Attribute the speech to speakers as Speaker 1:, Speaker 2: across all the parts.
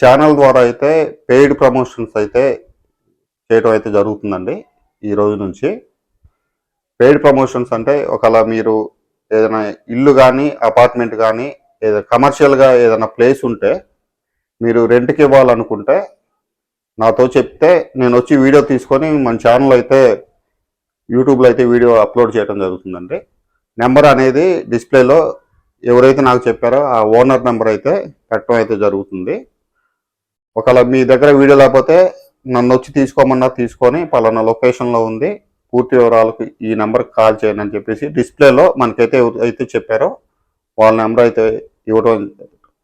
Speaker 1: Channel ద్వారా అయితే paid promotions అయితే చేయడం అయితే జరుగుతుందండి ఈ రోజు నుంచి. పెయిడ్ ప్రమోషన్స్ అంటే ఒకవేళ మీరు ఏదైనా ఇల్లు కానీ అపార్ట్మెంట్ కానీ ఏదైనా కమర్షియల్గా ఏదైనా ప్లేస్ ఉంటే మీరు రెంట్కి ఇవ్వాలనుకుంటే నాతో చెప్తే నేను వచ్చి వీడియో తీసుకొని మన ఛానల్ అయితే యూట్యూబ్లో అయితే వీడియో అప్లోడ్ చేయడం జరుగుతుందండి. నెంబర్ అనేది డిస్ప్లేలో ఎవరైతే నాకు చెప్పారో ఆ ఓనర్ నెంబర్ అయితే పెట్టడం అయితే జరుగుతుంది. ఒకవేళ మీ దగ్గర వీడియో లేకపోతే నన్ను వచ్చి తీసుకోమన్నా తీసుకొని పలానా లొకేషన్లో ఉంది పూర్తి వివరాలకు ఈ నెంబర్కి కాల్ చేయండి అని చెప్పేసి డిస్ప్లేలో మనకైతే అయితే చెప్పారో. వాళ్ళ నెంబర్ అయితే ఇవ్వడం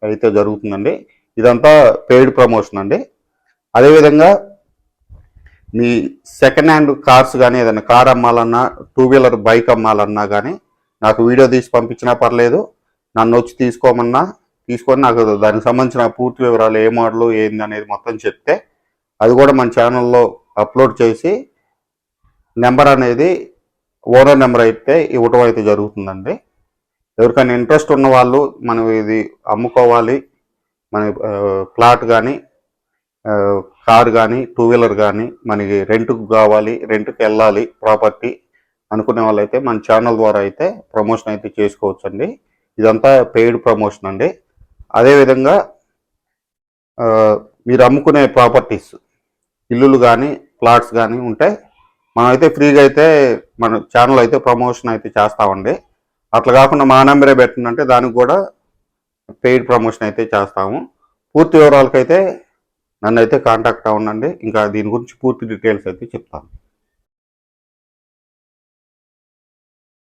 Speaker 1: అయితే జరుగుతుందండి. ఇదంతా పెయిడ్ ప్రమోషన్ అండి. అదేవిధంగా మీ సెకండ్ హ్యాండ్ కార్స్ కానీ ఏదైనా కార్ అమ్మాలన్నా టూ వీలర్ బైక్ అమ్మాలన్నా కానీ నాకు వీడియో తీసి పంపించినా పర్లేదు. నన్ను వచ్చి తీసుకోమన్నా తీసుకొని నాకు దానికి సంబంధించిన పూర్తి వివరాలు ఏ మోడల్ ఏంది అనేది మొత్తం చెప్తే అది కూడా మన ఛానల్లో అప్లోడ్ చేసి నెంబర్ అనేది ఓనర్ నెంబర్ అయితే ఇవ్వటం అయితే జరుగుతుందండి. ఎవరికైనా ఇంట్రెస్ట్ ఉన్న వాళ్ళు మనం ఇది అమ్ముకోవాలి మన ప్లాట్ కానీ కార్ కానీ టూ వీలర్ కానీ మనకి రెంట్కు కావాలి రెంట్కి వెళ్ళాలి ప్రాపర్టీ అనుకునే వాళ్ళైతే మన ఛానల్ ద్వారా అయితే ప్రమోషన్ అయితే చేసుకోవచ్చండి. ఇదంతా పెయిడ్ ప్రమోషన్ అండి. అదేవిధంగా మీరు అమ్ముకునే ప్రాపర్టీస్ ఇల్లులు కానీ ప్లాట్స్ కానీ ఉంటే మనమైతే ఫ్రీగా అయితే మన ఛానల్ అయితే ప్రమోషన్ అయితే చేస్తామండి. అట్లా కాకుండా మా నెంబరే పెట్టిందంటే దానికి కూడా పెయిడ్ ప్రమోషన్ అయితే చేస్తాము. పూర్తి వివరాలకైతే నన్ను అయితే కాంటాక్ట్ అవ్వండి ఇంకా దీని గురించి పూర్తి డీటెయిల్స్ అయితే చెప్తాను.